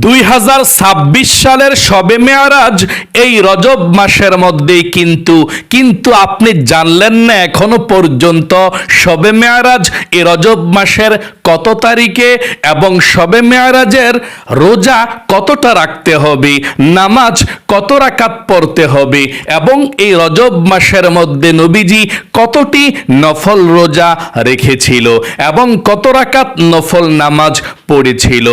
দুই হাজার ছাব্বিশ সালের সবে মেয়ারাজ এই রজব মাসের মধ্যেই কিন্তু কিন্তু আপনি জানলেন না এখনও পর্যন্ত সবে মেয়ারাজ এই রজব মাসের কত তারিখে এবং সবে মেয়ারাজের রোজা কতটা রাখতে হবে, নামাজ কত রাকাত পড়তে হবে এবং এই রজব মাসের মধ্যে নবীজি কতটি নফল রোজা রেখেছিল এবং কত রাকাত নফল নামাজ পড়েছিল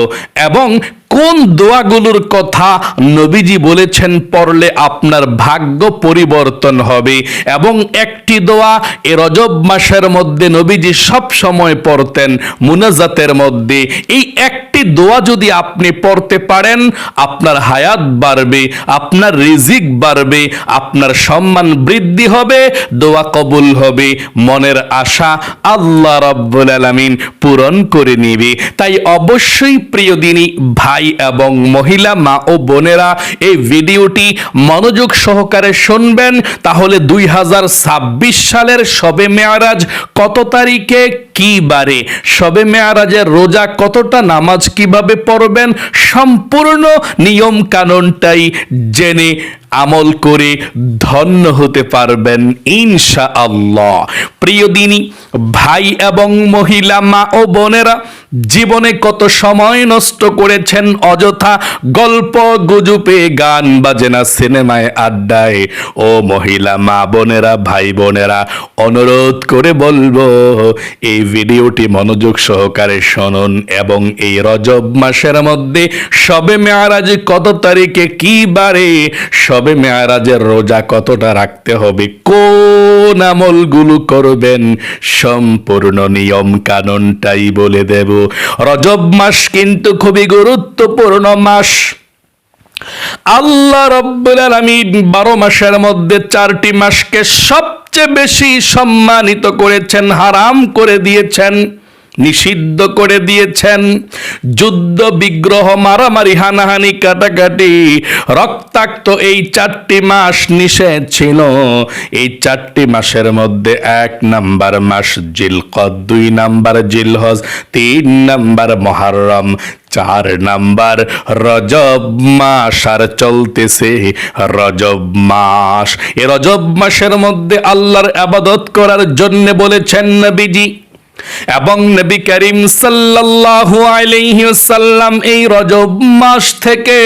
এবং কোন দোয়াগুলোর কথা নবীজি বলেছেন পড়লে আপনার ভাগ্য পরিবর্তন হবে। এবং একটি দোয়া এ রজব মাসের মধ্যে নবীজি সব সময় পড়তেন, মুনাজাতের মধ্যে। এই একটি দোয়া যদি আপনি পড়তে পারেন, আপনার হায়াত বাড়বে, আপনার রিজিক বাড়বে, আপনার সম্মান বৃদ্ধি হবে, দোয়া কবুল হবে। মনের আশা আল্লাহ রব্বুল আলামিন পূরণ করে নিবে। তাই অবশ্যই প্রিয় দিনী, ভাই এবং মহিলা মা ও বোনেরা এই ভিডিওটি মনোযোগ সহকারে শুনবেন। তাহলে দুই হাজার ছাব্বিশ সালের সবে মেয়ারাজ কত তারিখে? কি বারে? সবে মেয়ারাজের রোজা কতটা? নামাজ কীভাবে পড়বেন? সম্পূর্ণ নিয়ম কানুনটাই জেনে আমল করে ধন্য হতে পারবেন ইনশা আল্লাহ প্রিয় দিনী, ভাই এবং মহিলা, মা ও বোনেরা, জীবনে কত সময় নষ্ট করেছেন অযথা গল্প গুজুপে গান বাজেনা, সিনেমায় আড্ডায়। ও মহিলা, মা বোনেরা, ভাই বোনেরা, অনুরোধ করে বলব, এই ভিডিওটি মনোযোগ সহকারে শুনুন এবং এই রজব মাসের মধ্যে সবে মেয়ারাজ কত তারিখে কি বারে, সবে মেয়ারাজের রোজা কতটা রাখতে হবে? কোন আমলগুলো করবেন? সম্পূর্ণ নিয়ম কানুনটাই বলে দেব। রজব মাস কিন্তু খুবই গুরুত্বপূর্ণ মাস। আল্লাহ রব্বুল আলামিন বারো মাসের মধ্যে চারটি মাসকে সবচেয়ে বেশি সম্মানিত করেছেন, হারাম করে দিয়েছেন। নিষিদ্ধ করে দিয়েছেন। যুদ্ধ, বিগ্রহ, মারামারি, হানাহানি, কাটাকাটি, রক্তাক্ত এই চারটি মাস নিষেধ ছিল। এই চারটি মাসের মধ্যে এক নাম্বার মাস জিলকদ, দুই নাম্বার জিলহজ, তিন নাম্বার মহারম, চার নাম্বার রজব মাস আর চলতেছে রজব মাস। এ রজব মাসের মধ্যে আল্লাহর আবাদত করার জন্য বলেছেন নবীজি। এবং নবী করিম সাল্লাল্লাহু আলাইহি ওয়াসাল্লাম এই রজব মাস থেকে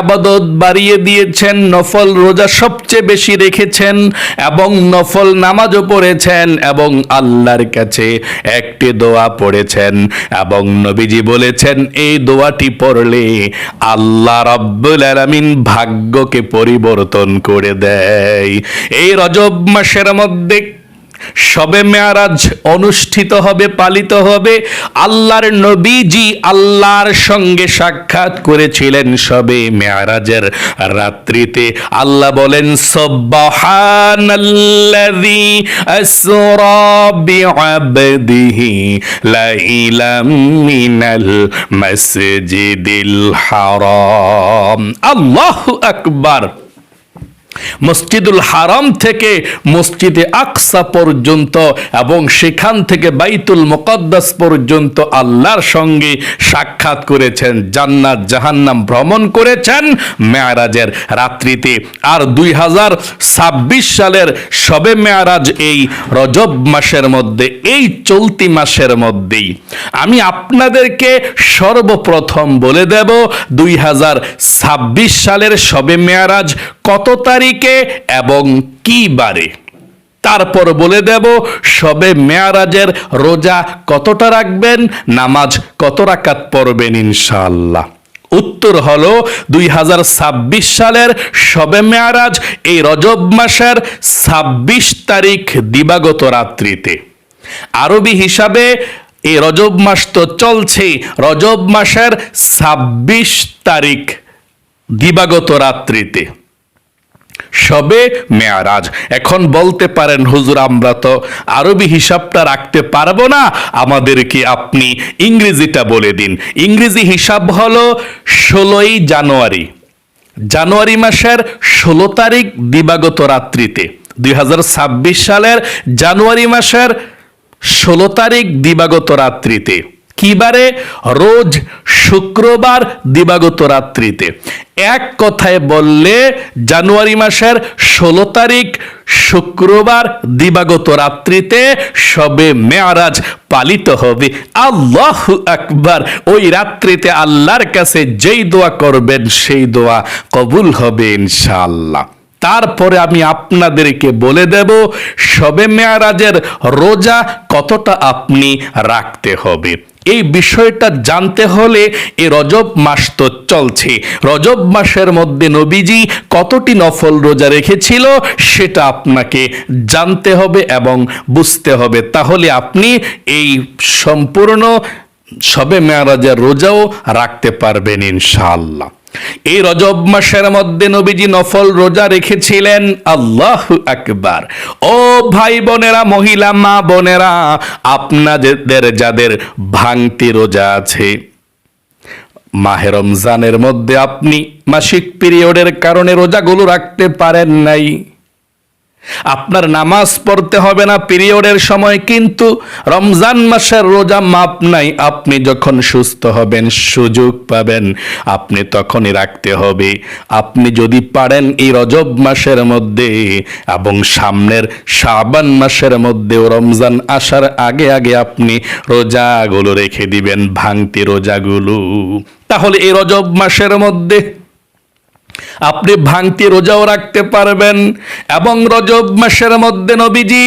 আবাদত বাড়িয়ে দিয়েছেন, নফল রোজা সবচেয়ে বেশি রেখেছেন এবং নফল নামাজও পড়েছেন এবং আল্লাহর কাছে একটি দোয়া পড়েছেন এবং নবীজি বলেছেন, এই দোয়াটি পড়লে আল্লাহ রাব্বুল আলামিন ভাগ্যকে পরিবর্তন করে দেয়। এই রজব মাসের মধ্যে সবে মেয়ারাজ অনুষ্ঠিত হবে, পালিত হবে। আল্লাহর নবীজি আল্লাহর সঙ্গে সাক্ষাৎ করেছিলেন সবে মেয়ারাজের রাত্রিতে। আল্লাহ বলেন আল্লাহু আকবার। মসজিদুল হারাম থেকে মসজিদে আকসা পর্যন্ত এবং সেখান থেকে বাইতুল মোকদ্দাস পর্যন্ত আল্লাহর সঙ্গে সাক্ষাৎ করেছেন, জান্নাত জাহান্নাম ভ্রমণ করেছেন মেয়ারাজের রাত্রিতে। আর দুই হাজার ছাব্বিশ সালের সবে মেয়ারাজ এই রজব মাসের মধ্যে, এই চলতি মাসের মধ্যেই। আমি আপনাদেরকে সর্বপ্রথম বলে দেব, দুই হাজার ছাব্বিশ সালের সবে মেয়ারাজ কত তারিখে এবং কি বারে? তারপর বলে দেব, সবে মেয়ারাজের রোজা কতটা রাখবেন, নামাজ কত রাকাত পড়বেন ইনশাআল্লাহ। উত্তর হলো, দুই সালের সবে মেয়ারাজ, এই রজব মাসের ছাব্বিশ তারিখ দিবাগত রাত্রিতে। আরবি হিসাবে এই রজব মাস তো চলছে রজব মাসের ছাব্বিশ তারিখ দিবাগত রাত্রিতে। সবে মেয়ারাজ। এখন বলতে পারেন, হুজুর, আমরা তো আরবি হিসাবটা রাখতে পারব না। আমাদেরকে আপনি ইংরেজিটা বলে দিন। ইংরেজি হিসাব হলো ষোলোই জানুয়ারি। জানুয়ারি মাসের ষোলো তারিখ দিবাগত রাত্রিতে। দুই হাজার ছাব্বিশ সালের জানুয়ারি মাসের ষোলো তারিখ দিবাগত রাত্রিতে। কিবারে রোজ শুক্রবার দিবাগত রাত্রিতে। এক কথায় বললে, জানুয়ারি মাসের ষোলো তারিখ শুক্রবার দিবাগত রাত্রিতে সবে মেয়ারাজ পালিত হবে। আল্লাহ আকবার, ওই রাত্রিতে আল্লাহর কাছে যেই দোয়া করবেন, সেই দোয়া কবুল হবে ইনশাআল্লাহ। তারপরে আমি আপনাদেরকে বলে দেব, সবে মেয়ারাজের রোজা কতটা আপনি রাখতে হবে। এই বিষয়টা জানতে হলে এ রজব মাস তো চলছে। রজব মাসের মধ্যে নবীজি কতটি নফল রোজা রেখেছিল সেটা আপনাকে জানতে হবে এবং বুঝতে হবে। তাহলে আপনি এই সম্পূর্ণ সবে মেয়ারাজের রোজাও রাখতে পারবেন ইনশাআল্লাহ। এই রজব মাসের মধ্যে নবীজি নফল রোজা রেখেছিলেন। আল্লাহ আকবার। ও ভাই বোনেরা, মহিলা, মা বোনেরা, আপনাদের যাদের ভাঙতি রোজা আছে, মাহে রমজানের মধ্যে আপনি মাসিক পিরিয়ডের কারণে রোজাগুলো রাখতে পারেন নাই। আপনার নামাজ পড়তে হবে না, পিরিয়ডের সময় কিন্তু রমজান মাসের রোজা মাপ নাই, আপনি যখন সুস্থ হবেন, সুযোগ পাবেন, আপনি তখনই রাখতে হবে। আপনি যদি পারেন এই রজব মাসের মধ্যে এবং সামনের শাবান মাসের মধ্যেও রমজান আসার আগে আগে আপনি রোজাগুলো রেখে দিবেন, ভাঙতি রোজাগুলো। তাহলে এই রজব মাসের মধ্যে আপনি ভাঙতি রোজাও রাখতে পারবেন এবং রজব মাসের মধ্যে নবীজি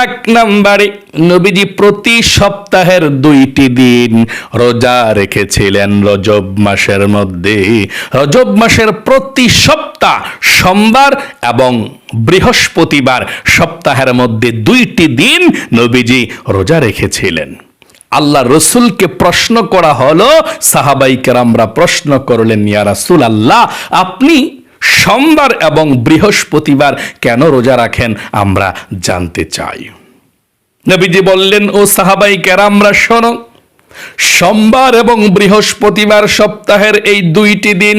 এক নম্বরে নবীজি প্রতি সপ্তাহের দুইটি দিন রোজা রেখেছিলেন রজব মাসের মধ্যে। রজব মাসের প্রতি সপ্তাহ সোমবার এবং বৃহস্পতিবার সপ্তাহের মধ্যে দুইটি দিন নবীজি রোজা রেখেছিলেন। আল্লাহ রসুলকে প্রশ্ন করা হলো, সাহাবাই কেরামরা প্রশ্ন করলেন, ইয়া রাসুল আল্লাহ আপনি সোমবার এবং বৃহস্পতিবার কেন রোজা রাখেন? আমরা জানতে চাই। নবীজি বললেন, ও সাহাবাই কেরামরা, শোনো, সোমবার এবং বৃহস্পতিবার সপ্তাহের এই দুইটি দিন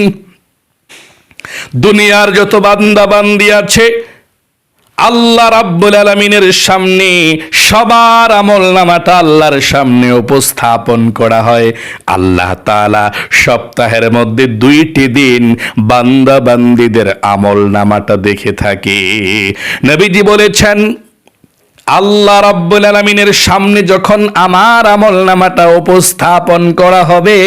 দুনিয়ার যত বান্দা বান্দি আছে আল্লাহ রাব্বুল আলমিনের সামনে সবার আমল নামাটা আল্লাহর সামনে উপস্থাপন করা হয়। আল্লাহ তালা সপ্তাহের মধ্যে দুইটি দিন বান্দাবান্দিদের আমল নামাটা দেখে থাকে। নবীজি বলেছেন আল্লাহ রাব্বুল আলমিনের সামনে যখন আমার আমল নামাটা উপস্থাপন করা হবে,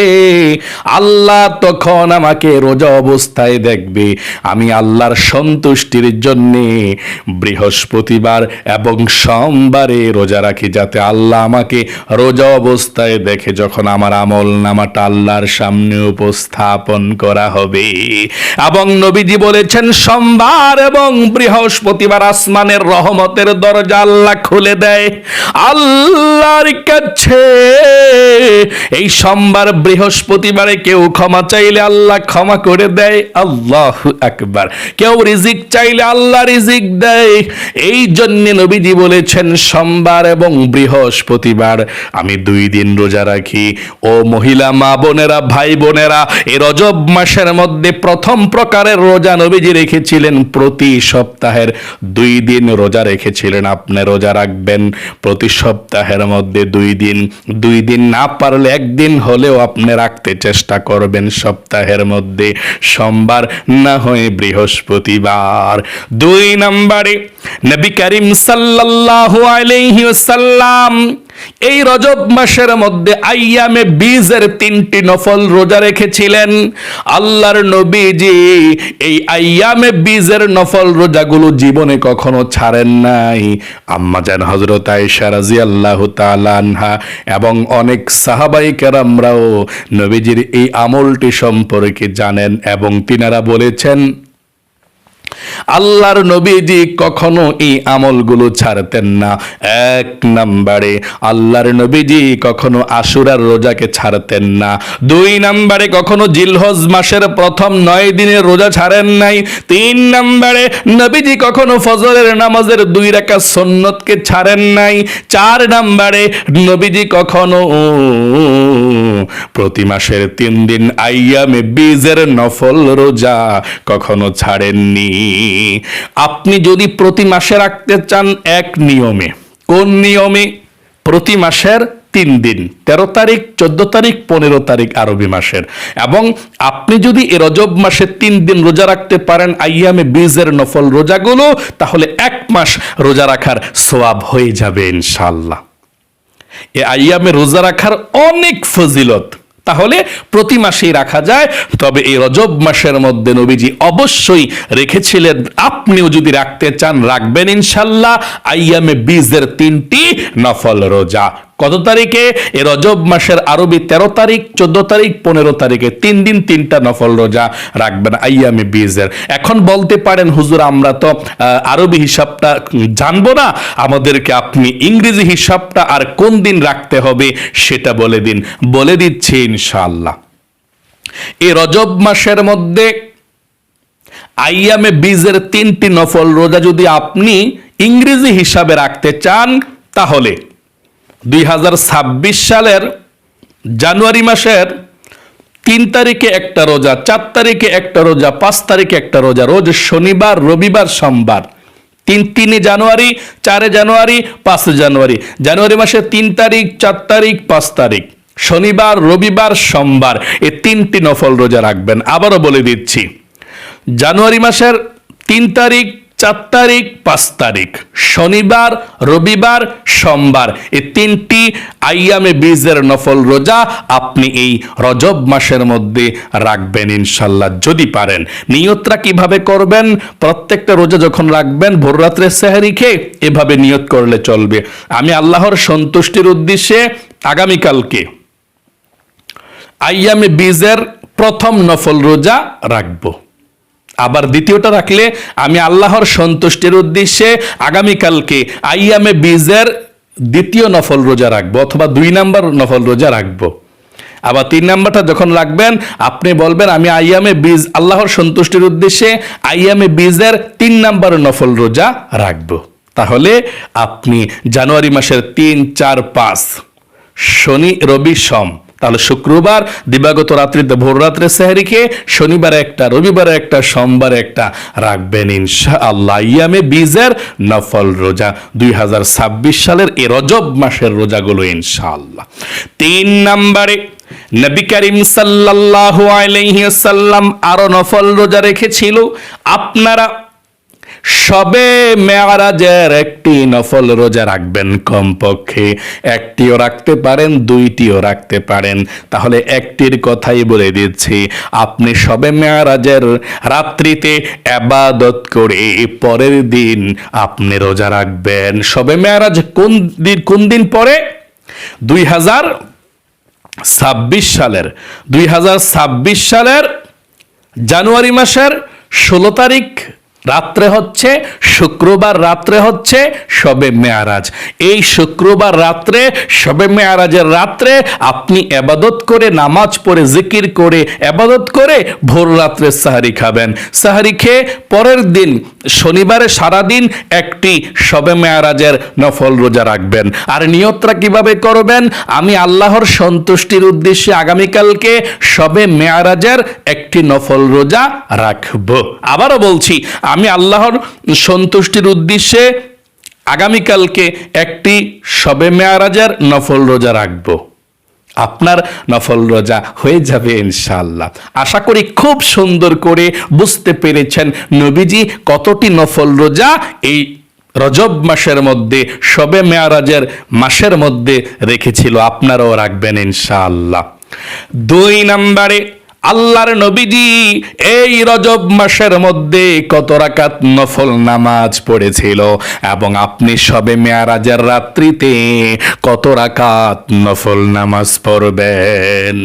আল্লাহ তখন আমাকে রোজা অবস্থায় দেখবে। আমি আল্লাহর সন্তুষ্টির জন্যে বৃহস্পতিবার এবং সোমবারে রোজা রাখি, যাতে আল্লাহ আমাকে রোজা অবস্থায় দেখে যখন আমার আমল নামাটা আল্লাহর সামনে উপস্থাপন করা হবে। এবং নবীজি বলেছেন, সোমবার এবং বৃহস্পতিবার আসমানের রহমতের দরজা আল্লাহ খুলে দেয়। আল্লাহর কাছে এই সোমবার বৃহস্পতিবারে কেউ ক্ষমা চাইলে আল্লাহ ক্ষমা করে দেয়। আল্লাহ আকবার। কেউ রিজিক চাইলে আল্লাহ রিজিক দেয়। এই জন্য নবীজি বলেছেন, সোমবার এবং বৃহস্পতিবার আমি দুই দিন রোজা রাখি। ও মহিলা, মা বোনেরা, ভাই বোনেরা এই রজব মাসের মধ্যে প্রথম প্রকারের রোজা নবীজি রেখেছিলেন। প্রতি সপ্তাহের দুই দিন রোজা রেখেছিলেন। আপনি রোজা রাখবেন। প্রতি সপ্তাহের মধ্যে দুই দিন। দুই দিন না পারলে একদিন হলেও আপনি রাখতে চেষ্টা করবেন সপ্তাহের মধ্যে। সোমবার না হয়ে বৃহস্পতিবার। দুই নম্বরে নবী করিম সাল্লাল্লাহু আলাইহি ওয়াসাল্লাম এই রজব মাসের মধ্যে আইয়ামে বীজের তিনটি নফল রোজা রেখেছিলেন। আল্লাহর নবীজি এই আইয়ামে বীজের নফল রোজাগুলো জীবনে কখনো ছাড়েন নাই। আম্মা জান হজরত আয়েশা রাদিয়াল্লাহু তাআলা আনহা এবং অনেক সাহাবাই কেরামরাও নবীজির এই আমলটি সম্পর্কে জানেন এবং তিনারা বলেছেন আল্লাহর নবীজি কখনো এই আমলগুলো ছাড়তেন না। এক নাম্বারে আল্লাহর নবীজি কখনো আশুরার রোজাকে ছাড়তেন না। দুই নাম্বারে কখনো জিলহজ মাসের প্রথম নয় দিনের রোজা ছাড়েন নাই। তিন নাম্বারে নবীজি কখনো ফজরের নামাজের দুই রাখা সন্নতকে ছাড়েন নাই। চার নাম্বারে নবীজি কখনো প্রতি মাসের তিন দিন আইয়ামে বীজের নফল রোজা কখনো ছাড়েননি। আপনি যদি প্রতি মাসে রাখতে চান এক নিয়মে, কোন নিয়মে? প্রতি মাসের তিন দিন, তেরো তারিখ, চোদ্দ তারিখ, পনেরো তারিখ আরবি মাসের। এবং আপনি যদি এ রজব মাসে তিন দিন রোজা রাখতে পারেন, আইয়ামে বীজের নফল রোজাগুলো, তাহলে এক মাস রোজা রাখার সোয়াব হয়ে যাবে ইনশাল্লাহ এ আইয়ামে রোজা রাখার অনেক ফজিলত। তাহলে প্রতি মাসেই রাখা যায়। তবে এই রজব মাসের মধ্যে নবীজি অবশ্যই রেখেছিলেন, আপনিও যদি রাখতে চান, রাখবেন ইনশাল্লাহ। আইয়ামে বীজের তিনটি নফল রোজা। কত তারিখে? এ রজব মাসের আরবি তেরো তারিখ, চোদ্দ তারিখ, পনেরো তারিখে। তিন দিন, তিনটা নফল রোজা রাখবেন আইয়ামে বীজের এখন বলতে পারেন, হুজুর, আমরা তো আরবি হিসাবটা জানব না। আমাদেরকে আপনি ইংরেজি হিসাবটা আর কোন দিন রাখতে হবে সেটা বলে দিন। বলে দিচ্ছি ইনশাআল্লাহ। এ রজব মাসের মধ্যে আইয়ামে বীজের তিনটি নফল রোজা যদি আপনি ইংরেজি হিসাবে রাখতে চান, তাহলে দুই হাজার ছাব্বিশ সালের জানুয়ারি মাসের তিন তারিখে একটা রোজা, চার তারিখে একটা রোজা, পাঁচ তারিখে একটা রোজা, রোজ শনিবার, রবিবার, সোমবার। তিন, তিনে জানুয়ারি, চারে জানুয়ারি, পাঁচে জানুয়ারি। জানুয়ারি মাসের তিন তারিখ, চার তারিখ, পাঁচ তারিখ। শনিবার, রবিবার, সোমবার এই তিনটি নফল রোজা রাখবেন। আবারও বলে দিচ্ছি, জানুয়ারি মাসের তিন তারিখ চার তারিখ, পাঁচ তারিখ। শনিবার, রবিবার, সোমবার। এই তিনটি আইয়ামে বীজের নফল রোজা আপনি এই রজব মাসের মধ্যে রাখবেন ইনশাল্লাহ, যদি পারেন। নিয়তরা কীভাবে করবেন? প্রত্যেকটা রোজা যখন রাখবেন, ভোর রাত্রে সেহারি খেয়ে এভাবে নিয়ত করলে চলবে। আমি আল্লাহর সন্তুষ্টির উদ্দেশ্যে আগামীকালকে আইয়ামে বীজের প্রথম নফল রোজা রাখব। আবার দ্বিতীয়টা রাখলে, আমি আল্লাহর সন্তুষ্টির উদ্দেশ্যে আগামীকালকে আইয়ামে বীজের দ্বিতীয় নফল রোজা রাখব, অথবা দুই নাম্বার নফল রোজা রাখব। আবার তিন নাম্বারটা যখন রাখবেন, আপনি বলবেন, আমি আইয়ামে বীজ আল্লাহর সন্তুষ্টির উদ্দেশ্যে আইয়ামে বীজের তিন নাম্বার নফল রোজা রাখব। তাহলে আপনি জানুয়ারি মাসের তিন, চার, পাঁচ, শনি, রবি, সম তাহলে শুক্রবার, দিবাগত রাত্রিতে ভোর রাত্রে সেহারি খেয়ে শনিবারে একটা, রবিবারে একটা, সোমবারে একটা রাখবেন ইনশা আল্লাহ ইয়ামে বীজের নফল রোজা, দুই হাজার ছাব্বিশ সালের এ রজব মাসের রোজাগুলো ইনশাআল্লাহ। তিন নম্বরে, নবী করিম সাল্লাল্লাহু আলাইহি আরও নফল রোজা রেখেছিল। আপনারা সবে মেয়ারাজের একটি নফল রোজা রাখবেন কমপক্ষে। একটিও রাখতে পারেন, দুইটিও রাখতে পারেন। তাহলে একটির কথাই বলে দিচ্ছি, আপনি সবে মেয়ারাজের রাত্রিতে আবাদত করে পরের দিন আপনি রোজা রাখবেন। সবে মেয়ারাজ কোন দিন কোন দিন পরে? দুই হাজার ছাব্বিশ সালের, দুই হাজার ছাব্বিশ সালের জানুয়ারি মাসের ষোলো তারিখ রাত্রে হচ্ছে, শুক্রবার রাত্রে হচ্ছে, সবে মেয়ারাজ। এই শুক্রবার রাত্রে, সবে মেয়ারাজের রাত্রে আপনি এবাদত করে, নামাজ পড়ে, জিকির করে, এবাদত করে ভোর রাত্রে সাহারি খাবেন। সাহারি খেয়ে পরের দিন, শনিবারে সারাদিন একটি সবে মেয়ারাজের নফল রোজা রাখবেন। আর নিয়তরা কীভাবে করবেন? আমি আল্লাহর সন্তুষ্টির উদ্দেশ্যে আগামীকালকে সবে মেয়ারাজের একটি নফল রোজা রাখব। আবারও বলছি, আমি আল্লাহর সন্তুষ্টির উদ্দেশ্যে আগামীকালকে একটি সবে মেয়ারাজার নফল রোজা রাখব। আপনার নফল রোজা হয়ে যাবে ইনশাল্লাহ আশা করি খুব সুন্দর করে বুঝতে পেরেছেন নবীজি কতটি নফল রোজা এই রজব মাসের মধ্যে সবে মেয়ারাজের মাসের মধ্যে রেখেছিল। আপনারাও রাখবেন ইনশাআল্লাহ। দুই নম্বরে আল্লাহর নবীজি, এই রজব মাসের মধ্যে কত রাকাত নফল নামাজ পড়েছিল এবং আপনি সবে মেয়ারাজের রাত্রিতে কত রাকাত নফল নামাজ পড়বেন?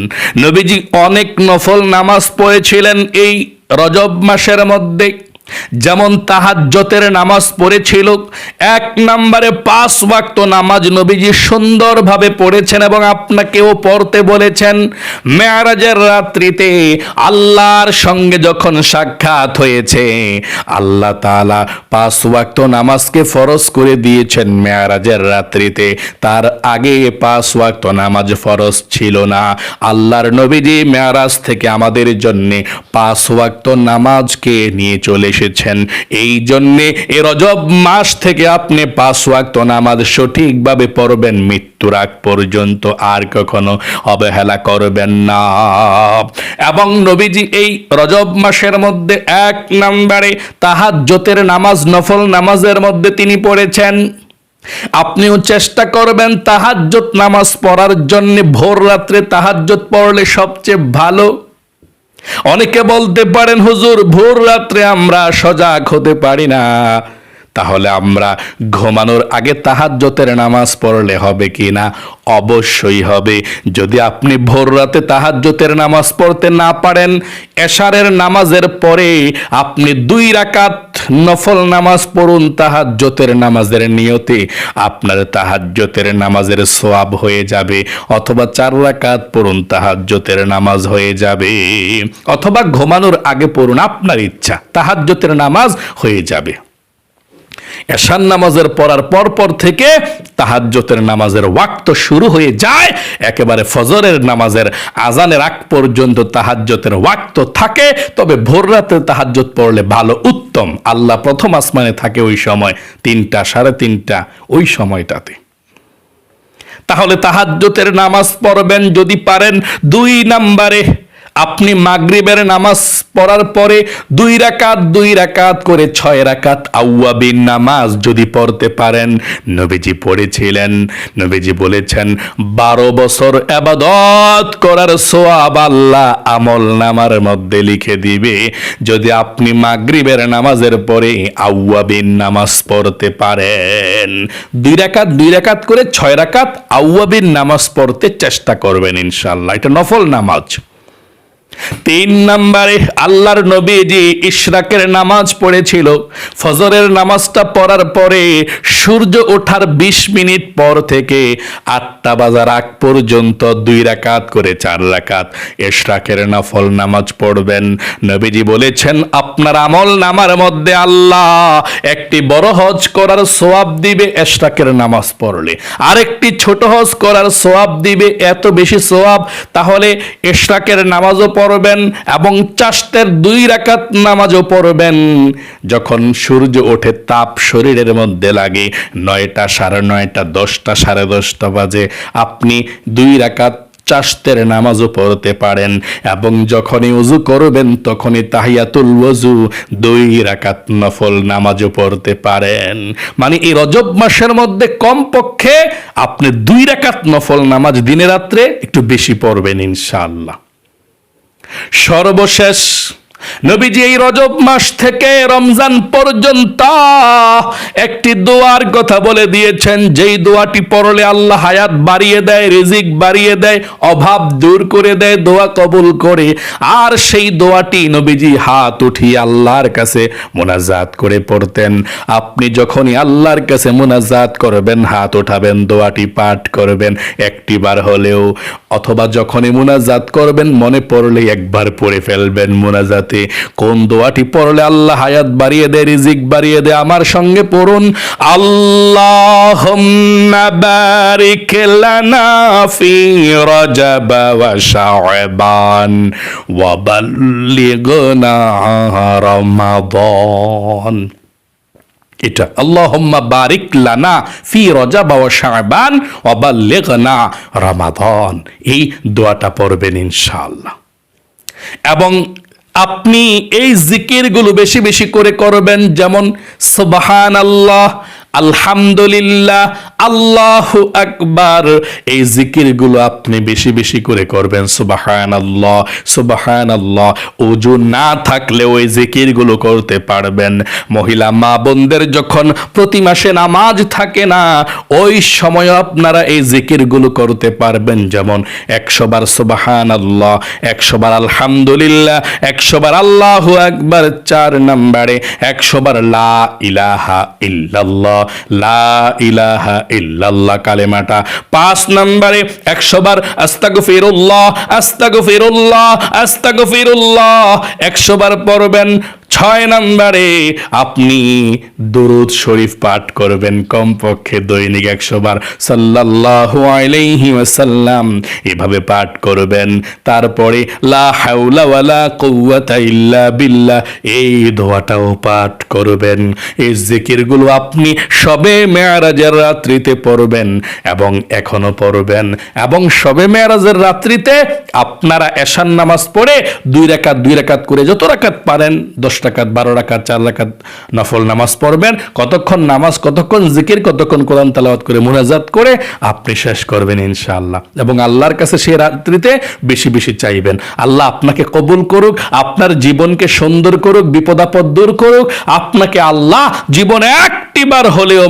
নবীজি অনেক নফল নামাজ পড়েছিলেন এই রজব মাসের মধ্যে। যেমন তাহাজ্জতের নামাজ পড়েছিল, এক নম্বরে পাঁচ ওয়াক্ত নামাজ নবীজি সুন্দরভাবে পড়েছেন এবং আপনাকেও পড়তে বলেছেন, মেয়ারাজের রাত্রিতে আল্লাহর সঙ্গে যখন সাক্ষাৎ হয়েছে, আল্লাহ তাআলা পাঁচ ওয়াক্ত নামাজকে ফরজ করে দিয়েছেন মেয়ারাজের রাত্রিতে। তার আগে পাঁচ ওয়াক্ত নামাজ ফরজ ছিল না। আল্লাহর নবীজি মেয়ারাজ থেকে আমাদের জন্যে পাঁচ ওয়াক্ত নামাজকে নিয়ে চলে এসেছেন। এই জন্যে এ রজব মাস থেকে আপনি পাঁচ ওয়াক্ত নামাজ সঠিকভাবে পড়বেন, মৃত্যুর আগ পর্যন্ত আর কখনো অবহেলা করবেন না। এবং নবীজি এই রজব মাসের মধ্যে এক নম্বরে তাহাজ্জতের নামাজ, নফল নামাজের মধ্যে তিনি পড়েছেন। আপনিও চেষ্টা করবেন তাহাজ্জত নামাজ পড়ার জন্য, ভোর রাত্রে তাহাজ্জত পড়লে সবচেয়ে ভালো। অনেকে বলতে পারেন হুজুর ভোর রাত্রে আমরা সজাগ হতে পারি না। তাহলে আমরা ঘুমানোর আগে তাহাজ্জতের নামাজ পড়লে হবে কি না অবশ্যই হবে। যদি আপনি ভোর রাতে তাহাজ্জতের নামাজ পড়তে না পারেন, এশারের নামাজের পরে আপনি দুই রাকাত নফল নামাজ পড়ুন তাহাজ্জতের নামাজের নিয়তে। আপনার তাহাজ্জতের নামাজের সোয়াব হয়ে যাবে, অথবা চার রাকাত পড়ুন তাহাজ্জতের নামাজ হয়ে যাবে, অথবা ঘুমানোর আগে পড়ুন, আপনার ইচ্ছা তাহাজ্জতের নামাজ হয়ে যাবে। এশান নামাজের পড়ার পর পর থেকে তাহাজ্জতের নামাজের ওয়াক্ত শুরু হয়ে যায়। একেবারে ফজরের নামাজের আজানের আগ পর্যন্ত তাহাজ্জতের ওয়াক্ত থাকে। তবে ভোর রাতে তাহাজ্জত পড়লে ভালো, উত্তম। আল্লাহ প্রথম আসমানে থাকে ওই সময়, তিনটা, সাড়ে তিনটা, ওই সময়টাতে। তাহলে তাহাজ্জতের নামাজ পড়বেন যদি পারেন দুই নাম্বারে। আপনি মাগরিবের নামাজ পড়ার পরে দুই রাকাত দুই রাকাত করে ছয় রাকাত আউয়াবিন নামাজ যদি পড়তে পারেন। নবীজি পড়েছিলেন, নবীজি বলেছেন, বারো বছর আবাদত করার সোয়াব আল্লাহ আমল নামার মধ্যে লিখে দিবে। যদি আপনি মাগরিবের নামাজের পরে আউয়াবিন নামাজ পড়তে পারেন। দুই রাকাত দুই রাকাত করে ছয় রাকাত আউয়াবিন নামাজ পড়তে চেষ্টা করবেন ইনশাল্লাহ এটা নফল নামাজ। তিন নম্বরে আল্লাহর নবীজি ইশরাকের নামাজ পড়েছিল। ফজরের নামাজটা পড়ার পরে সূর্য ওঠার বিশ মিনিট পর থেকে আটটা বাজার আগ পর্যন্ত দুই রাকাত করে চার রাকাত ইশরাকের নফল নামাজ পড়বেন। নবীজি বলেছেন, আপনার আমল নামার মধ্যে আল্লাহ একটি বড় হজ করার সোয়াব দিবে ইশরাকের নামাজ পড়লে। আরেকটি ছোট হজ করার সোয়াব দিবে, এত বেশি সোয়াব, তাহলে ইশরাকের নামাজও পড়বেন এবং চাষতের দুই রাকাত নামাজও পড়বেন। যখন সূর্য ওঠে তাপ শরীরের মধ্যে লাগে, নয়টা সাড়ে নয়টা, দশটা সাড়ে দশটা বাজে। আপনি দুই রাকাত চাষতের নামাজও পড়তে পারেন এবং যখনই উজু করবেন তখনই তাহিয়াতুল ওযু, দুই রাকাত নফল নামাজও পড়তে পারেন। মানে এই রজব মাসের মধ্যে কমপক্ষে আপনি দুই রাকাত নফল নামাজ দিনে রাত্রে একটু বেশি পড়বেন ইনশাআল্লাহ। সর্বশেষ নবীজি এই রজব মাস থেকে রমজান পর্যন্ত একটি দোয়ার কথা বলে দিয়েছেন, যেই দোয়াটি পড়লে আল্লাহ হায়াত বাড়িয়ে দেয়, রিজিক বাড়িয়ে দেয়, অভাব দূর করে দেয়, দোয়া কবুল করে। আর সেই দোয়াটি নবীজি হাত উঠিয়ে আল্লাহর কাছে মোনাজাত করে পড়তেন। আপনি যখনই আল্লাহর কাছে মোনাজাত করবেন, হাত উঠাবেন দোয়াটি পাঠ করবেন, একটিবার হলেও অথবা যখনই মোনাজাত করবেন, মনে পড়লে একবার পড়ে ফেলবেন মোনাজাতে। কোন দোয়াটি পড়লে আল্লাহ হায়াত বাড়িয়ে দেয়, রিজিক বাড়িয়ে দেয়, আমার সঙ্গে পড়ুন। আল্লাহ রমাদান। এটা। আল্লাহম্মা বারিক লানা ফি রজা বাবা শাবান অবা লেগনা রামাধন এই দোয়াটা পড়বেন ইনশাল্লাহ এবং আপনি এই জিকিরগুলো বেশি বেশি করে করবেন, যেমন সুবাহান আল্লাহ আলহামদুলিল্লাহ, আল্লাহ আকবার। এই জিকিরগুলো আপনি বেশি বেশি করে করবেন সুবাহান আল্লাহ সুবাহান আল্লাহ ওজু না থাকলে ওই জিকিরগুলো করতে পারবেন। মহিলা মা বোনদের যখন প্রতি মাসে নামাজ থাকে না, ওই সময় আপনারা এই জিকিরগুলো করতে পারবেন। যেমন একশো বার সুবাহান আল্লাহ একশো বার আলহামদুলিল্লাহ, একশো বার আল্লাহু আকবার চার নম্বরে, একশো বার লা ইলাহা ইল্লাল্লাহ। লা ইলাহা ইল্লাল্লাহ কালেমাটা। পাঁচ নম্বরে একশো বার আস্তাগফিরুল্লাহ আস্তাগ ফিরুল্লাহ একশো বার পড়বেন ছয় নম্বরে আপনি দুরুদ শরীফ পাঠ করবেন কমপক্ষে দৈনিক একশো বার। সাল্লাল্লাহু আলাইহি এভাবে পাঠ করবেন। তারপরে, লা হাওলা ওয়ালা ইল্লা এই দোয়াটাও পাঠ করবেন। এই জিকিরগুলো আপনি সবে মেয়ারাজের রাত্রিতে পড়বেন এবং এখনও পড়বেন। এবং সবে মেয়ারাজের রাত্রিতে আপনারা এশান নামাজ পড়ে দুই রাকাত দুই রাকাত করে যত রাকাত পারেন, দশ রাকাত, বারো রাকাত, চার রাকাত নফল নামাজ পড়বেন। কতক্ষণ নামাজ, কতক্ষণ জিকির, কতক্ষণ কোরআন তালাওয়াত করে মুনাজাত করে আপনি শেষ করবেন ইনশাআল্লাহ। এবং আল্লাহর কাছে সেই রাত্রিতে বেশি বেশি চাইবেন। আল্লাহ আপনাকে কবুল করুক, আপনার জীবনকে সুন্দর করুক বিপদাপদ দূর করুক। আপনাকে আল্লাহ জীবন একটিবার হলেও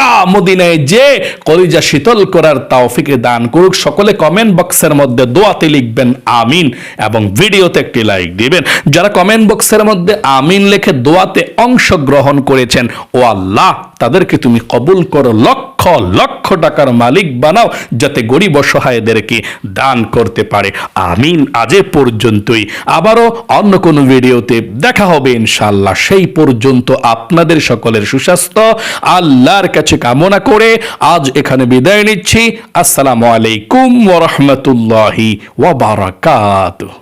মক্কা, মদিনায় যে কলিজা শীতল করার তাওফিকে দান করুক, সকলে কমেন্ট বক্সের মধ্যে দোয়াতে লিখবেন, আমিন এবং ভিডিওতে একটি লাইক দিবেন। যারা কমেন্ট বক্সের মধ্যে আমিন লিখে দোয়াতে অংশগ্রহণ করেছেন, ও আল্লাহ, তাদেরকে তুমি কবুল করো, লক্ষ লক্ষ টাকার মালিক বানাও, যাতে গরিব অসহায়দেরকে দান করতে পারে। আমিন আজে পর্যন্তই। আবারও অন্য কোনো ভিডিওতে দেখা হবে ইনশাল্লাহ সেই পর্যন্ত আপনাদের সকলের সুস্বাস্থ্য, আল্লাহর কাছে কামনা করে আজ এখানে বিদায় নিচ্ছি। আসসালামু আলাইকুম ওয়া রাহমাতুল্লাহি ওয়া বারাকাতুহু।